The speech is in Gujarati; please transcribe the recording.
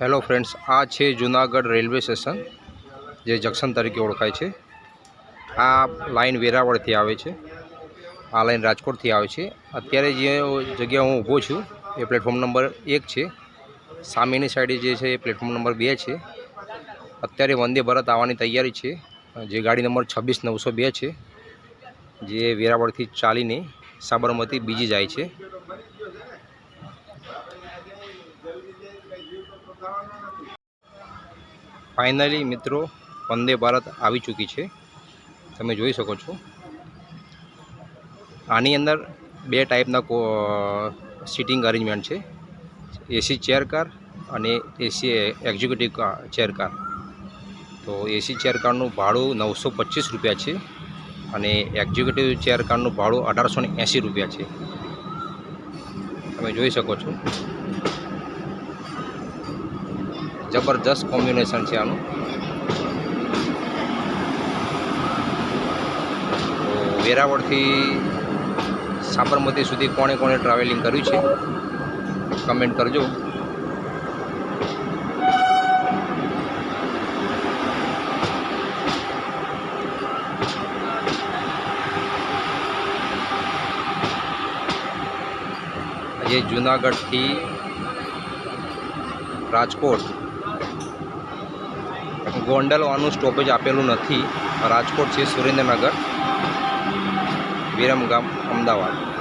હેલો ફ્રેન્ડ્સ, આ છે જુનાગઢ રેલવે સ્ટેશન, જે જંક્શન તરીકે ઓળખાય છે. આ લાઇન વેરાવળથી આવે છે. આ લાઇન રાજકોટથી આવે છે. અત્યારે જે જગ્યા હું ઊભો છું, એ પ્લેટફોર્મ નંબર એક છે. સામેની સાઈડે જે છે એ પ્લેટફોર્મ નંબર બે છે. અત્યારે વંદે ભારત આવવાની તૈયારી છે. જે ગાડી નંબર છવ્વીસ નવસો બે છે, જે વેરાવળથી ચાલીને સાબરમતી બીજી જાય છે. ફાઇનલી મિત્રો, વંદે ભારત આવી ચૂકી છે. તમે જોઈ શકો છો. આની અંદર બે ટાઈપના કો સિટિંગ અરેન્જમેન્ટ છે. એસી ચેર કાર અને એસી એક્ઝિક્યુટિવ ચેર કાર તો એસી ચેર કારનું ભાડું નવસો પચીસ રૂપિયા છે અને એક્ઝિક્યુટિવ ચેર કારનું ભાડું અઢારસો રૂપિયા છે. તમે જોઈ શકો છો. જબરજસ્ત કોમ્બિનેશન છે આનું. વેરાવળથી સાબરમતી સુધી કોણે કોણે ટ્રાવેલિંગ કર્યું છે? કમેન્ટ કરજો. જે જુનાગઢથી રાજકોટ ગોંડલવાનું સ્ટોપેજ આપેલું નથી. રાજકોટ છે સુરેન્દ્રનગર. વિરમગામ અમદાવાદ.